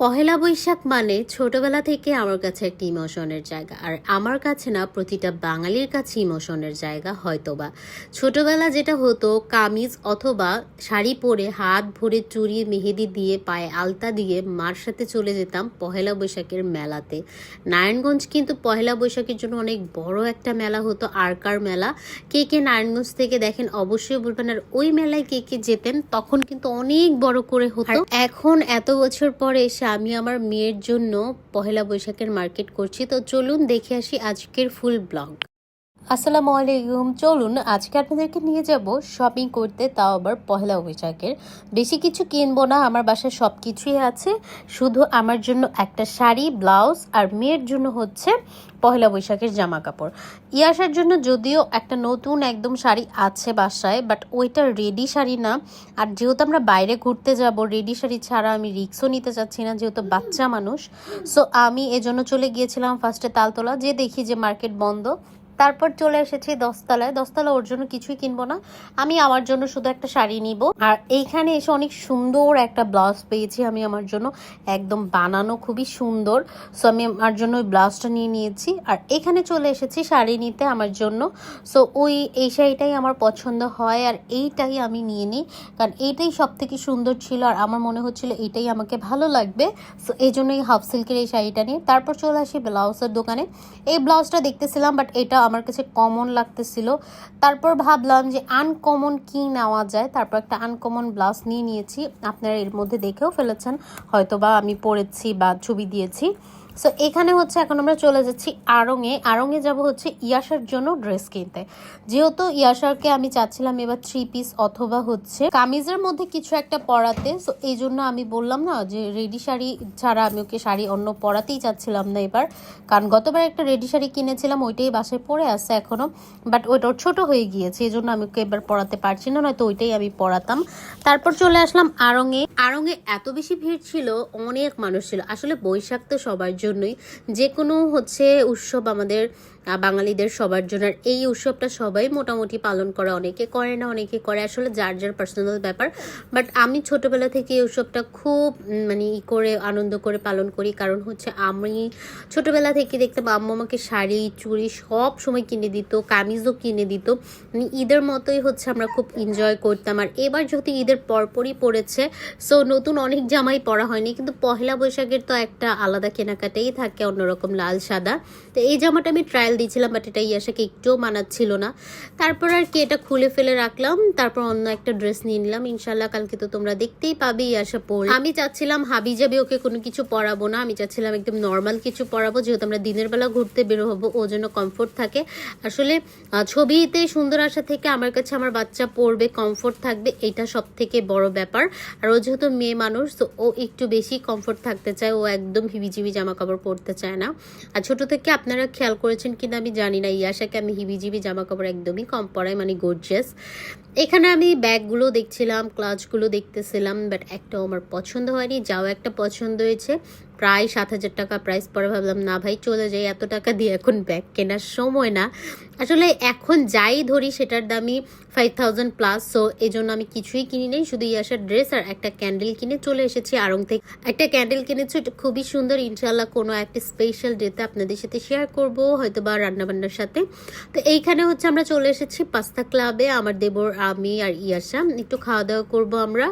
পহেলা বৈশাখ মানে ছোটবেলা থেকে আমার কাছে একটা ইমোশনের জায়গা। আর আমার কাছে না প্রতিটা বাঙালির কাছে ইমোশনের জায়গা হয়তোবা। ছোটবেলা যেটা হতো কামিজ অথবা শাড়ি পরে হাত ভরে চুরি মেহেদি দিয়ে পায়ে আলতা দিয়ে মার সাথে চলে যেতাম পহেলা বৈশাখের মেলাতে। নারায়ণগঞ্জ কিন্তু পহেলা বৈশাখের জন্য অনেক বড় একটা মেলা হতো আরকার মেলা? কে কে নারায়ণগঞ্জ থেকে দেখেন অবশ্যই বলবেন। আর ওই মেলায় কে কে যেতেন তখন কিন্তু অনেক বড় করে হতো। এখন এত বছর পরে এসে আমি আমার মেয়ের জন্য পহেলা বৈশাখের মার্কেট করছি। তো চলুন দেখে আসি আজকের ফুল ব্লগ আসসালামু আলাইকুম। চলুন, আজকে আপনাদেরকে নিয়ে যাব শপিং করতে। তাও আবার পহেলা বৈশাখের। বেশি কিছু কিনবো না, আমার বাসায় সব কিছুই আছে। শুধু আমার জন্য একটা শাড়ি, ব্লাউজ আর মেয়ের জন্য হচ্ছে পহেলা বৈশাখের জামা কাপড় ইয়াসার জন্য যদিও একটা নতুন একদম শাড়ি আছে বাসায় বাট ওইটা রেডি শাড়ি না। আর যেহেতু আমরা বাইরে ঘুরতে যাব রেডি শাড়ি ছাড়া আমি রিক্সও নিতে চাচ্ছি না, যেহেতু বাচ্চা মানুষ। সো আমি এজন্য চলে গিয়েছিলাম ফার্স্টে তালতলা যে দেখি যে মার্কেট বন্ধ। তারপর চলে এসেছি দশতলায়। দশতলা ওর জন্য কিছুই কিনবো না। আমি আমার জন্য শুধু একটা শাড়ি নিব। আর এইখানে এসে অনেক সুন্দর একটা ব্লাউজ পেয়েছি আমি আমার জন্য। একদম বানানো খুবই সুন্দর। সো আমি আমার জন্য ওই ব্লাউজটা নিয়ে নিয়েছি। আর এখানে চলে এসেছি শাড়ি নিতে আমার জন্য। সো ওই, এই শাড়িটাই আমার পছন্দ হয়। আর এইটাই আমি নিয়ে নিই। কারণ এইটাই সব থেকে সুন্দর ছিল। আর আমার মনে হচ্ছিল এইটাই আমাকে ভালো লাগবে। সো এই জন্যই হাফ সিল্কের এই শাড়িটা নিয়ে। তারপর চলে আসি ব্লাউজের দোকানে। এই ব্লাউজটা দেখতেছিলাম বাট এটা আমার কাছে কমন লাগতেছিল। তারপর ভাবলাম যে আনকমন কি নেওয়া যায়? তারপর একটা আনকমন ব্লাউজ নিয়ে নিয়েছি। আপনারা এর মধ্যে দেখেও ফেলেছেন। হয়তো বা আমি পরেছি বা ছবি দিয়েছি। সো এখানে হচ্ছে এখন আমরা চলে যাচ্ছি আড়ংয়ে আড়ংয়ে যাব হচ্ছে ইয়াসার জন্য ড্রেস কিনতে। যেহেতু ইয়াসারকে আমি চাচ্ছিলাম এবার থ্রি পিস অথবা হচ্ছে কামিজের মধ্যে কিছু একটা পরাতে। সো এই জন্য আমি বললাম না যে রেডি শাড়ি ছাড়া আমি ওকে শাড়ি অন্য পরাতেই চাচ্ছিলাম না এবার। কারণ গতবার একটা রেডি শাড়ি কিনেছিলাম, ওইটাই বাসায় পরে আছে এখনও বাট ওইটা ছোট হয়ে গিয়েছে, এই জন্য আমি ওকে এবার পরাতে পারছি না, নয়তো ওইটাই আমি পরাতাম। তারপর চলে আসলাম আড়ংয়ে আড়ংয়ে এত বেশি ভিড় ছিল, অনেক মানুষ ছিল। আসলে বৈশাখ তো সবার জন্যই যে কোনো হচ্ছে উৎসব আমাদের বাঙালিদের সবার জন্য। আর এই উৎসবটা সবাই মোটামুটি পালন করে, অনেকে করে না, অনেকে করে। আসলে যার যার পার্সোনাল ব্যাপার। বাট আমি ছোটবেলা থেকে এই উৎসবটা খুব মানে ই করে, আনন্দ করে পালন করি। কারণ হচ্ছে আমি ছোটবেলা থেকে দেখতাম, আম্মু আমাকে শাড়ি, চুড়ি সব সময় কিনে দিত, কামিজও কিনে দিত। মানে ঈদের মতোই হচ্ছে আমরা খুব এনজয় করতাম। আর এবার যেহেতু ঈদের পরপরই পড়েছে সো নতুন অনেক জামাই পরা হয়নি। কিন্তু পহেলা বৈশাখের তো একটা আলাদা কেনাকাটাই থাকে অন্যরকম লাল, সাদা। তো এই জামাটা আমি ট্রায়াল দিয়েছিলাম বাট এটা ইয়াসাকে একটুও মানাচ্ছিল না। তারপর আর কি এটা খুলে ফেলে রাখলাম, তারপর অন্য একটা ড্রেস নিয়ে নিলাম। ইনশাল্লাহ কালকে তো তোমরা দেখতেই পাবে ইয়াসা পড়ে আমি চাচ্ছিলাম হাবি যাবে ওকে কোনো কিছু পরাবো না, আমি চাচ্ছিলাম একদম নর্মাল কিছু পরাবো, যেহেতু আমরা দিনের বেলা ঘুরতে বেরো হব, ও যেন কমফোর্ট থাকে। আসলে ছবিতে সুন্দর আসা থেকে আমার কাছে আমার বাচ্চা পড়বে কমফোর্ট থাকবে, এটা সব থেকে বড় ব্যাপার। আর ও যেহেতু মেয়ে মানুষ, তো ও একটু বেশি কমফোর্ট থাকতে চায়, ও একদম হিবিজিবি জামা কাপড় পরতে চায় না। আর ছোট থেকে আপনারা খেয়াল করেছেন কিনা আমি জানি না। ইয়াশাকে আমি হিবিজিবি জামা কাপড় একদমই কম পরাই মানে গোর্জেস এখানে আমি ব্যাগগুলো দেখছিলাম ক্লাচগুলো দেখতেছিলাম বাট একটাও আমার পছন্দ হয়নি। যাও একটা পছন্দ হয়েছে। প্রায় সাত হাজার টাকা প্রাইস পরে ভাবলাম, না ভাই, চলে যাই, এত টাকা দিয়ে এখন ব্যাগ কেনার সময় না। আসলে এখন যাই ধরি, সেটার দামই ফাইভ থাউজেন্ড প্লাস সো এই জন্য আমি কিছুই কিনি নেই, শুধু ইয়াসার ড্রেস আর একটা ক্যান্ডেল কিনে চলে এসেছি আড়ং থেকে। একটা ক্যান্ডেল কিনেছি, এটা খুবই সুন্দর ইনশাল্লাহ কোনো একটা স্পেশাল ডেতে আপনাদের সাথে শেয়ার করব হয়তো বা রান্নাবান্নার সাথে। তো এইখানে হচ্ছে আমরা চলে এসেছি পাস্তা ক্লাবে আমার দেবর, আমি আর ইয়াসা, একটু খাওয়া দাওয়া করব আমরা।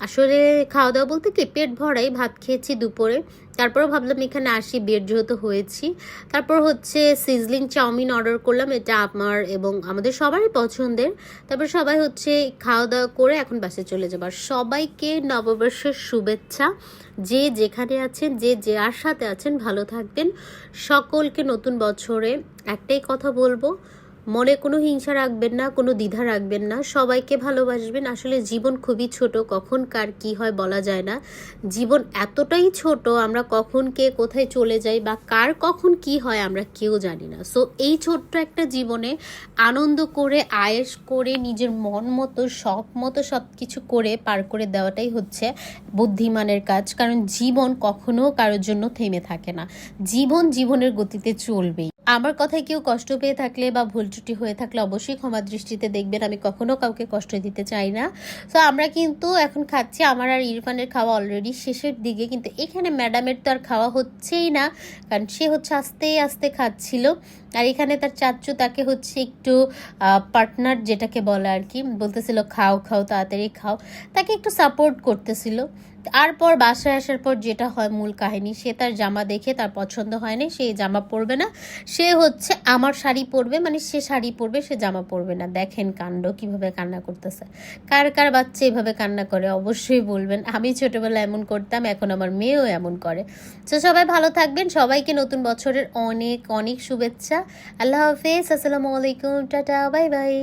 আসলে খাওয়া দাওয়া বলতে কি, পেট ভরাই, ভাত খেয়েছি দুপুরে। তারপর ভাবলাম এখানে আসি বের যেহেতু হয়েছি। তারপর হচ্ছে সিজলিং চাউমিন অর্ডার করলাম, এটা আমার এবং আমাদের সবারই পছন্দের। তারপর সবাই হচ্ছে খাওয়া দাওয়া করে এখন বাসে চলে যাবার সবাইকে নববর্ষের শুভেচ্ছা। যে যেখানে আছেন, যে যার সাথে আছেন, ভালো থাকবেন। সকলকে নতুন বছরে একটাই কথা বলব মনে কোনো হিংসা রাখবেন না, কোনো দ্বিধা রাখবেন না। সবাইকে ভালোবাসবেন। আসলে জীবন খুবই ছোট, কখন কার কি হয় বলা যায় না। জীবন এতটাই ছোট, আমরা কখন কে কোথায় চলে যাই বা কার কখন কি হয় আমরা কেউ জানি না। সো এই ছোট্ট একটা জীবনে আনন্দ করে, আয়েস করে, নিজের মন মতো, শখ মতো সব কিছু করে পার করে দেওয়াটাই হচ্ছে বুদ্ধিমানের কাজ। কারণ জীবন কখনো কারোর জন্য থেমে থাকে না। জীবন জীবনের গতিতে চলবেই। আমার কথায় কেউ কষ্ট পেয়ে থাকলে বা ভুল ত্রুটি হয়ে থাকলে অবশ্যই ক্ষমা দৃষ্টিতে দেখবেন। আমি কখনো কাউকে কষ্ট দিতে চাই না। তো আমরা কিন্তু এখন খাচ্ছি। আমার আর ইরফানের খাওয়া অলরেডি শেষের দিকে। কিন্তু এখানে ম্যাডামের তো আর খাওয়া হচ্ছেই না। কারণ সে হচ্ছে আস্তে আস্তে খাচ্ছিল। আর এখানে তার চাচ্চু তাকে হচ্ছে একটু পার্টনার যেটাকে বলে আর কি, বলতেছিল খাও খাও, তাড়াতাড়ি খাও। তাকে একটু সাপোর্ট করতেছিল। তারপর বাসায় আসার পর যেটা হয় মূল কাহিনী, সে তার জামা দেখে তার পছন্দ হয়নি সে জামা পরবে না। সে হচ্ছে আমার শাড়ি পরবে মানে সে শাড়ি পরবে, সে জামা পরবে না। দেখেন কাণ্ড, কীভাবে কান্না করতেছে। কার কার বাচ্চা এভাবে কান্না করে, অবশ্যই বলবেন। আমি ছোটবেলায় এমন করতাম, এখন আমার মেয়েও এমন করে। তো সবাই ভালো থাকবেন। সবাইকে নতুন বছরের অনেক অনেক শুভেচ্ছা। আল্লাহ হাফেজ আসসালামু আলাইকুম টাটা বাই বাই